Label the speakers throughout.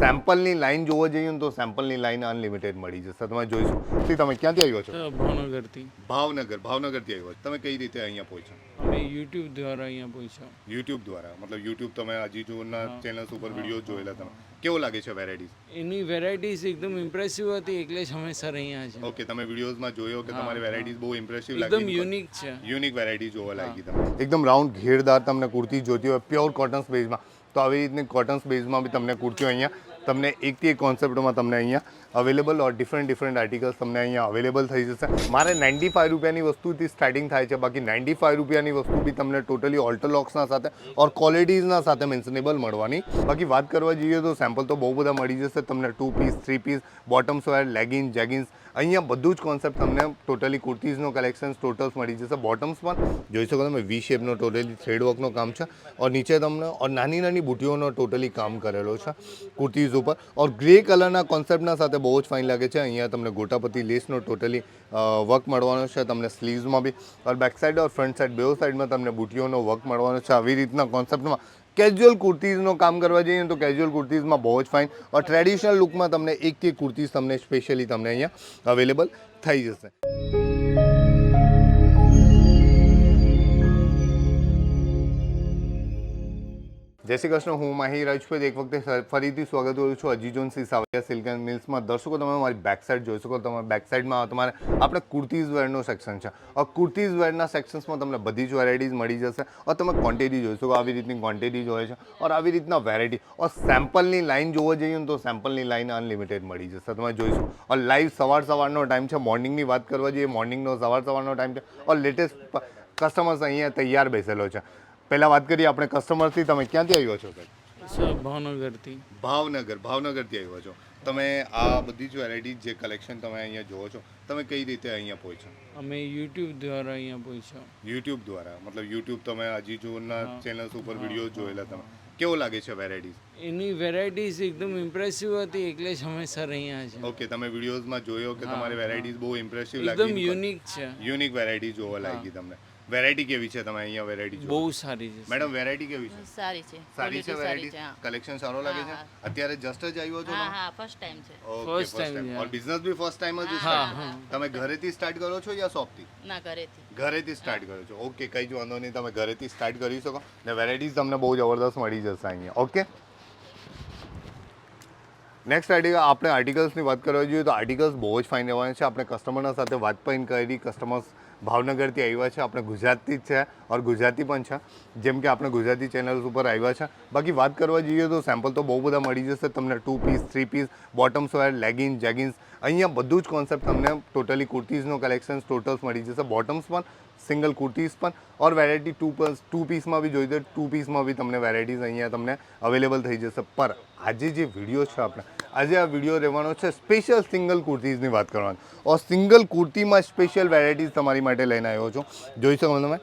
Speaker 1: સેમ્પલની line જોવા જઈએ ને તો સેમ્પલની લાઈન અનલિમિટેડ મળી જશે. તમે જોઈશું તો તમે ક્યાંથી આવ્યો છો?
Speaker 2: ભાવનગરથી.
Speaker 1: ભાવનગર ભાવનગરથી આવ્યો છો. તમે કઈ રીતે અહીંયા પહોંચ્યા?
Speaker 2: અમે યુટ્યુબ દ્વારા અહીંયા પહોંચ્યા.
Speaker 1: યુટ્યુબ દ્વારા? મતલબ યુટ્યુબ તમે અજીજોના ચેનલ્સ ઉપર વીડિયો જોયેલા તમે. કેવો લાગે છે વેરાયટીઝ
Speaker 2: એની વેરાયટીઝ એકદમ ઇમ્પ્રેસિવ હતી એટલે જ અમે સર અહીંયા છે.
Speaker 1: ઓકે તમે વિડીયોઝમાં જોયો કે તમારી વેરાયટીઝ બહુ ઇમ્પ્રેસિવ
Speaker 2: એકદમ યુનિક છે.
Speaker 1: યુનિક વેરાયટી જોવા લાગી તમને. એકદમ રાઉન્ડ ઘેરદાર તમને કુર્તી જોતી હોય પ્યોર કોટન સ્પેસમાં તો આવી રીતની કોટન સ્પેસમાં બી તમને કુર્તીઓ અહીંયા તમને એકથી એક કોન્સેપ્ટમાં તમને અહીંયા available or different different articles તમને અહીંયા અવેલેબલ થઈ જશે. મારે નાઇન્ટી ફાઇવ રૂપિયાની વસ્તુથી સ્ટાર્ટિંગ થાય છે, બાકી નાઇન્ટી ફાઇવ રૂપિયાની વસ્તુ બી તમને ટોટલી ઓલ્ટરલોક્સના સાથે ઓર ક્વોલિટીઝના સાથે મેન્સનેબલ મળવાની. બાકી વાત કરવા જઈએ તો સેમ્પલ તો બહુ બધા મળી જશે, તમને two piece three piece bottoms wear leggings jeggings અહીંયા બધું જ કોન્સેપ્ટ તમને ટોટલી કુર્તીઝનો કલેક્શન ટોટલ્સ મળી જશે. બોટમ્સ પણ જોઈ શકો તમે વી શેપનો ટોટલી થ્રેડ વર્કનો કામ છે. ઓર નીચે તમને, ઓર નાની નાની બુટીઓનો ટોટલી કામ કરેલો છે કુર્તીઝ ઉપર. ઓર ગ્રે કલરના કોન્સેપ્ટના સાથે બહુ જ ફાઇન લાગે છે. અહીંયા તમને ગોટાપતિ લેસનો ટોટલી વર્ક મળવાનો છે. તમને સ્લીવ્સમાં બી, or back side or front side બેઉ સાઈડમાં તમને બુટીઓનો વર્ક મળવાનો છે. આવી રીતના કોન્સેપ્ટમાં કેઝ્યુઅલ કુર્તીઝનો કામ કરવા જઈએ તો કેઝ્યુઅલ કુર્તીઝમાં બહુ જ ફાઇન ઓર ટ્રેડિશનલ લુકમાં તમને એક એક કુર્તીઝ તમને સ્પેશિયલી તમને અહીંયા અવેલેબલ થઈ જશે. જય શ્રી કૃષ્ણ, હું માહી રાજપૂત એક વખતે ફરીથી સ્વાગત કરું છું અજીજોન સી સાવલિયા સિલ્કન મિલ્સમાં. દર્શકો, તમે મારી બેક સાઇડ જોઈ શકો. તમે બેક સાઇડમાં તમારે, આપણે કુર્તીઝ વેરનો સેક્શન છે. આ કુર્તીઝ વેરના સેક્શન્સમાં તમને બધી જ વેરાયટીઝ મળી જશે. ઓર તમે ક્વોન્ટિટી જોઈ શકો. આવી રીતની ક્વોન્ટિટી જોઈએ છે ઓર આવી રીતના વેરાયટી ઓર સેમ્પલની લાઇન જોવા જઈએ તો સેમ્પલની લાઇન અનલિમિટેડ મળી જશે. તમે જોઈશું ઓર લાઈવ સવાર સવારનો ટાઈમ છે. મોર્નિંગની વાત કરવા જઈએ. મોર્નિંગનો સવાર સવારનો ટાઈમ છે. ઓર લેટેસ્ટ કસ્ટમર્સ અહીંયા તૈયાર બેસેલો છે. પહેલાં વાત કરીએ આપણે કસ્ટમરથી તમે ક્યાંથી આવ્યો છો સાહેબ
Speaker 2: સર ભાવનગરથી.
Speaker 1: ભાવનગર ભાવનગરથી આવ્યો છો. તમે આ બધી જ વેરાયટી જે કલેક્શન તમે અહીંયા જોવો છો તમે કઈ રીતે અહીંયા પહોંચ્યા
Speaker 2: અમે યુટ્યુબ દ્વારા અહીંયા પહોંચ્યા
Speaker 1: યુટ્યુબ દ્વારા? મતલબ યુટ્યુબ તમે અજીજોના ચેનલ્સ ઉપર વીડિયો જોયેલા તમે. કેવો લાગે છે વેરાયટીઝ
Speaker 2: એની વેરાયટીઝ એકદમ ઇમ્પ્રેસિવ હતી એટલે જ અમે સર અહીંયા છે.
Speaker 1: ઓકે તમે વિડીયોઝમાં જોયો કે તમારી વેરાયટીઝ બહુ ઇમ્પ્રેસિવ
Speaker 2: એકદમ
Speaker 1: લાગી
Speaker 2: યુનિક છે.
Speaker 1: યુનિક વેરાયટી જોવા લાગી તમને. વેરાયટી કેવી છે તમે અહીંયા વેરાયટી
Speaker 2: બહુ સારી છે
Speaker 1: મેડમ વેરાયટી કેવી છે?
Speaker 3: સારી છે.
Speaker 1: સારી છે વેરાયટી કલેક્શન સારો લાગે છે? અત્યારે જસ્ટ જ આવ્યો છો
Speaker 3: હા હા ફર્સ્ટ ટાઈમ છે.
Speaker 1: Okay first time or business B first time જ
Speaker 3: હા,
Speaker 1: તમે ઘરેથી સ્ટાર્ટ કરો છો યા શોપથી
Speaker 3: ના ઘરેથી.
Speaker 1: ઘરેથી સ્ટાર્ટ કરો છો. ઓકે કઈ જ વાંધો નહીં. તમે ઘરેથી સ્ટાર્ટ કરી શકો. ને વેરાયટીઝ તમને બહુ જબરદસ્ત મળી જશે અહીંયા. ઓકે નેક્સ્ટ આર્ટિકલ આપણે આર્ટિકલ્સની વાત કરવા જોઈએ તો આર્ટિકલ્સ બહુ જ ફાઇન રહેવાના છે. આપણે કસ્ટમરના સાથે વાત પણ કરી કસ્ટમર્સ ભાવનગરથી આવ્યા છે. આપણે ગુજરાતી જ છે ઓર ગુજરાતી પણ છે. જેમ કે આપણે ગુજરાતી ચેનલ્સ ઉપર આવ્યા છે. બાકી વાત કરવા જઈએ તો સેમ્પલ તો બહુ બધા મળી જશે. તમને two piece three piece bottoms wear leggings jeggings અહીંયા બધું જ કોન્સેપ્ટ તમને ટોટલી કુર્તીઝનો કલેક્શન ટોટલ્સ મળી જશે. બોટમ્સ પણ સિંગલ કુર્તીઝ પણ, or variety two piece two પીસમાં બી જોઈ તો ટુ પીસમાં બી તમને વેરાયટીઝ અહીંયા તમને અવેલેબલ થઈ જશે. પર આજે જે વીડિયો છે આપણે આજે આ વીડિયો રહેવાનો છે સ્પેશિયલ સિંગલ કુર્તીઝની વાત કરવાની. ઓર સિંગલ કુર્તીમાં સ્પેશિયલ વેરાયટીઝ તમારી માટે લઈને આવ્યો છું. જોઈ શકો તમે?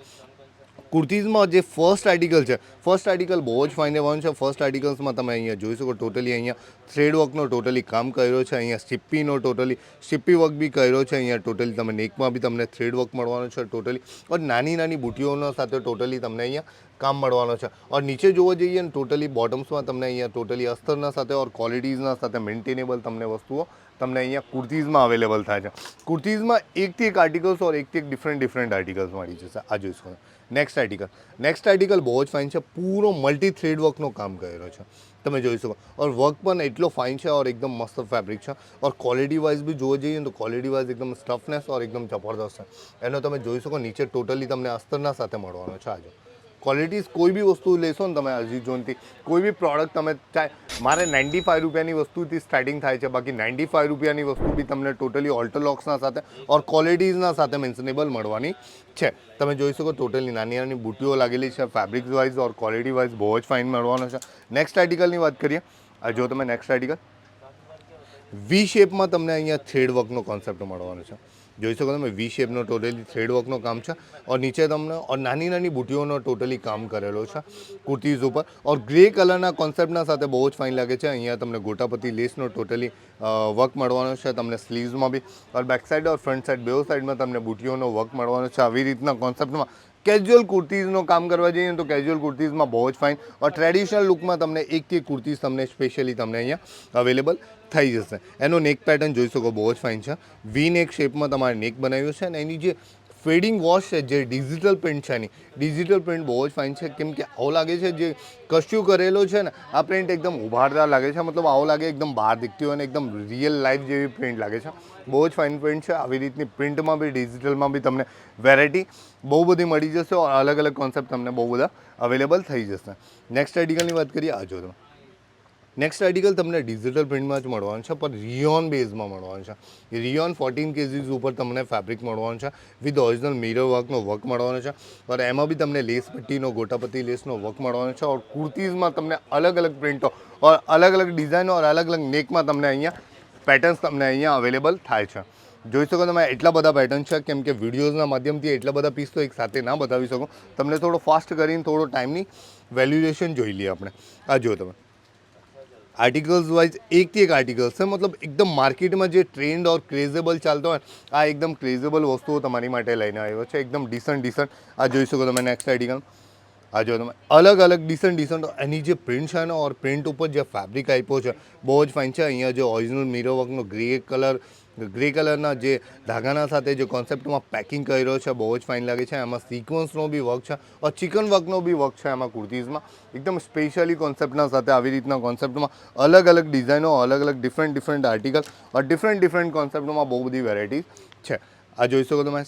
Speaker 1: કુર્તીઝમાં જે ફર્સ્ટ આર્ટિકલ છે ફર્સ્ટ આર્ટિકલ બહુ જ ફાઇન રહેવાનું છે ફર્સ્ટ આર્ટિકલ્સમાં તમે અહીંયા જોઈ શકો ટોટલી અહીંયા થ્રેડ વર્કનો ટોટલી કામ કર્યો છે અહીંયા સ્ટીપીનો ટોટલી સ્ટીપી વર્ક બી કર્યો છે અહીંયા ટોટલી તમે નેકમાં બી તમને થ્રેડ વર્ક મળવાનો છે ટોટલી ઓર નાની નાની બુટીઓનો સાથે ટોટલી તમને અહીંયા કામ મળવાનો છે ઓર નીચે જોવા જઈએ ને ટોટલી બોટમ્સમાં તમને અહીંયા ટોટલી અસ્તરના સાથે ઓર ક્વોલિટીઝના સાથે મેન્ટેનેબલ તમને વસ્તુઓ તમને અહીંયા કુર્તીઝમાં અવેલેબલ થાય છે કુર્તીઝમાં એકથી એક આર્ટિકલ્સ ઓર એકથી એક ડિફરન્ટ ડિફરન્ટ આર્ટિકલ્સ મળી જશે આ જોઈ શકો નેક્સ્ટ આર્ટિકલ નેક્સ્ટ આર્ટિકલ બહુ જ ફાઇન છે. પૂરો મલ્ટી થ્રેડ વર્કનો કામ કર્યો છે. તમે જોઈ શકો. ઓર વર્ક પણ એટલો ફાઇન છે ઓર એકદમ મસ્ત ફેબ્રિક છે. ઓર ક્વોલિટી વાઇઝ બી જોવા જઈએ તો ક્વોલિટી વાઇઝ એકદમ સ્ટફનેસ ઓર એકદમ જબરદસ્ત છે. એનો તમે જોઈ શકો નીચે ટોટલી તમને અસ્તરના સાથે મળવાનો છે આજે. ક્વોલિટીઝ કોઈ બી વસ્તુ લેશો ને તમે અરજી જોનથી, કોઈ બી પ્રોડક્ટ તમે ચાહે મારે નાઇન્ટી ફાઇવ રૂપિયાની વસ્તુથી સ્ટાર્ટિંગ થાય છે. બાકી નાઇન્ટી ફાઇવ રૂપિયાની વસ્તુ બી તમને ટોટલી ઓલ્ટરલોક્સના સાથે ઓર ક્વોલિટીઝના સાથે મેન્સનેબલ મળવાની છે. તમે જોઈ શકો ટોટલી નાની નાની બુટીઓ લાગેલી છે fabric wise or quality wise બહુ જ ફાઇન મળવાનો છે. નેક્સ્ટ આર્ટિકલની વાત કરીએ. જો તમે નેક્સ્ટ આર્ટિકલ વી શેપમાં તમને અહીંયા થ્રેડ વર્કનો કોન્સેપ્ટ મળવાનો છે. જોઈ શકો તમે વી શેપનો ટોટલી થ્રેડ વર્કનો કામ છે ઓર નીચે તમને નાની નાની બુટીઓનો ટોટલી કામ કરેલો છે કુર્તીઝ ઉપર ઓર ગ્રે કલરના કોન્સેપ્ટના સાથે બહુ જ ફાઇન લાગે છે. અહીંયા તમને ગોટાપતિ લેસનો ટોટલી વર્ક મળવાનો છે. તમને સ્લીવ્સમાં બી or back side or front side બેઉ સાઈડમાં તમને બુટીઓનો વર્ક મળવાનો છે. આવી રીતના કોન્સેપ્ટમાં કેઝ્યુઅલ કુર્તીઝનો કામ કરવા જઈએ તો કેઝ્યુઅલ કુર્તીઝમાં બહુ જ ફાઇન ઓર ટ્રેડિશનલ લુકમાં તમને એકથી એક કુર્તીઝ તમને સ્પેશિયલી તમને અહીંયા અવેલેબલ થઈ જશે. એનો નેક પેટર્ન જોઈ શકો, બહુ જ ફાઇન છે. વી નેક શેપમાં તમારે નેક બનાવ્યું છે અને એની જે ફેડિંગ વોશ છે, જે ડિજિટલ પ્રિન્ટ છે એની. ડિજિટલ પ્રિન્ટ બહુ જ ફાઇન છે. કેમ કે આવું લાગે છે જે કશું કરેલો છે ને, આ પ્રિન્ટ એકદમ ઉભારદાર લાગે છે. મતલબ આવો લાગે એકદમ બહાર દીખતી હોય અને એકદમ રિયલ લાઈફ જેવી પ્રિન્ટ લાગે છે. બહુ જ ફાઇન પ્રિન્ટ છે. આવી રીતની પ્રિન્ટમાં બી, ડિજિટલમાં બી તમને વેરાયટી બહુ બધી મળી જશે. અલગ અલગ કોન્સેપ્ટ તમને બહુ બધા અવેલેબલ થઈ જશે. નેક્સ્ટ આર્ટિકલની વાત કરીએ, આ જો તમે. નેક્સ્ટ આર્ટિકલ તમને ડિજિટલ પ્રિન્ટમાં જ મળવાનું છે, પણ રિયોન બેઝમાં મળવાનું છે. રિયોન ફોર્ટીન કેજીસ ઉપર તમને ફેબ્રિક મળવાનું છે વિથ ઓરિજિનલ મિરર વર્કનો વર્ક મળવાનો છે પર એમાં બી તમને લેસ પટ્ટીનો, ગોટાપટ્ટી લેસનો વર્ક મળવાનો છે, ઓર કુર્તીઝમાં તમને અલગ અલગ પ્રિન્ટો ઓર અલગ અલગ ડિઝાઇનો ઓર અલગ અલગ નેકમાં તમને અહીંયા પેટર્ન્સ તમને અહીંયા અવેલેબલ થાય છે. જોઈ શકો તમે એટલા બધા પેટર્ન છે, કેમ કે વિડીયોઝના માધ્યમથી એટલા બધા પીસ તો એક સાથે ના બતાવી શકો. તમને થોડો ફાસ્ટ કરીને થોડો ટાઈમની વેલ્યુએશન જોઈ લઈએ આપણે. આ જો તમે. આર્ટિકલ્સ વાઇઝ એકથી એક આર્ટિકલ્સ છે મતલબ એકદમ માર્કેટમાં જે ટ્રેન્ડ ઓર ક્રેઝેબલ ચાલતો હોય આ એકદમ ક્રેઝેબલ વસ્તુઓ તમારી માટે લઈને આવ્યો છે એકદમ ડિસન્ટ ડિસન્ટ આ જોઈ શકો તમે નેક્સ્ટ આર્ટિકલ આ જો તમે અલગ અલગ ડિસન્ટ ડિસન્ટ એની જે પ્રિન્ટ છે ને ઓર પ્રિન્ટ ઉપર જે ફેબ્રિક આપ્યો છે બહુ જ ફાઇન છે અહીંયા જે ઓરિજિનલ મીરો વર્કનો ગ્રે કલર ગ્રે કલરના જે ધાગાના સાથે જે કોન્સેપ્ટમાં પેકિંગ કર્યો છે, બહુ જ ફાઇન લાગે છે. એમાં સિક્વન્સનો બી વર્ક છે ઓર ચિકન વર્કનો બી વર્ક છે એમાં કુર્તીઝમાં. એકદમ સ્પેશિયલી કોન્સેપ્ટના સાથે આવી રીતના કોન્સેપ્ટમાં અલગ અલગ ડિઝાઇનો અલગ અલગ different different article or different different કોન્સેપ્ટમાં બહુ બધી વેરાયટીઝ છે. આ જોઈ શકો તમે.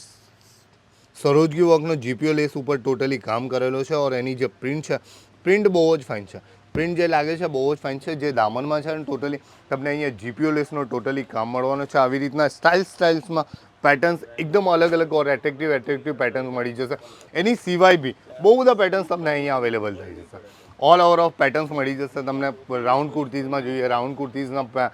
Speaker 1: સરોજગી વર્કનો જીપીઓ લેસ ઉપર ટોટલી કામ કરેલો છે ઓર એની જે પ્રિન્ટ છે પ્રિન્ટ બહુ જ ફાઇન છે. પ્રિન્ટ જે લાગે છે બહુ જ ફાઇન છે, જે દામનમાં છે ને ટોટલી તમને અહીંયા જીપીઓ લેસનો ટોટલી કામ મળવાનો છે. આવી રીતના સ્ટાઇલ સ્ટાઇલ્સમાં પેટર્ન્સ એકદમ અલગ અલગ ઓર એટ્રેક્ટિવ એટ્રેક્ટિવ પેટર્ન્સ મળી જશે. એની સિવાય બી બહુ બધા પેટર્ન્સ તમને અહીંયા અવેલેબલ થઈ જશે. ઓલ ઓવર ઓફ પેટર્ન્સ મળી જશે તમને. રાઉન્ડ કુર્તીઝમાં જોઈએ રાઉન્ડ કુર્તીઝના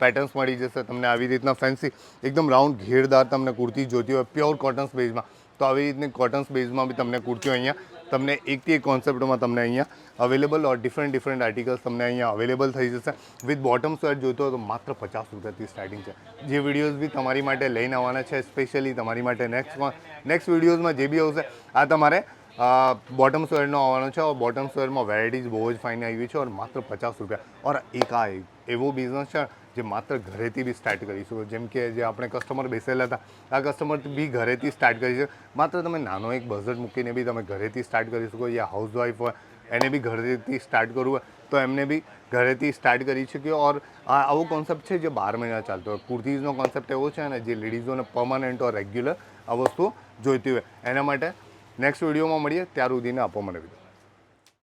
Speaker 1: પેટર્ન્સ મળી જશે તમને આવી રીતના ફેન્સી એકદમ રાઉન્ડ ઘેરદાર તમને કુર્તી જોતી હોય પ્યોર કોટન્સ બેઝમાં તો આવી રીતની કોટન્સ બેઝમાં બી તમને કુર્તીઓ અહીંયા તમને એકથી એક કોન્સેપ્ટમાં તમને અહીંયા available or different different articles તમને અહીંયા અવેલેબલ થઈ જશે. વિથ બોટમ સ્વેટ જોઈતો તો માત્ર પચાસ રૂપિયાથી સ્ટાર્ટિંગ છે. જે વિડીયોઝ બી તમારી માટે લઈને આવવાના છે સ્પેશિયલી તમારી માટે નેક્સ્ટ નેક્સ્ટ વિડીયોઝમાં જે બી આવશે, આ તમારે બોટમ સ્વેરનો આવવાનો છે. ઓર બોટમ સ્વેરમાં વેરાયટીઝ બહુ જ ફાઇન આવી છે. ઓર માત્ર પચાસ રૂપિયા. ઓર એક આ એવો બિઝનેસ છે જે માત્ર ઘરેથી બી સ્ટાર્ટ કરી શકો. જેમ કે જે આપણે કસ્ટમર બેસેલા હતા, આ કસ્ટમર બી ઘરેથી સ્ટાર્ટ કરી શકો. માત્ર તમે નાનો એક બજેટ મૂકીને બી તમે ઘરેથી સ્ટાર્ટ કરી શકો. યા હાઉસવાઈફ હોય, એને બી ઘરેથી સ્ટાર્ટ કરવું હોય, તો એમને બી ઘરેથી સ્ટાર્ટ કરી શકીએ. ઓર આ આવો કોન્સેપ્ટ છે જે બાર મહિના ચાલતો હોય. કુર્તીઝનો કોન્સેપ્ટ એવો છે ને જે લેડીઝોને પરમાનન્ટ ઓર રેગ્યુલર આ વસ્તુ જોઈતી હોય. એના માટે નેક્સ્ટ વિડીયોમાં મળીએ. ત્યાર સુધીને આપો મને વીડિયો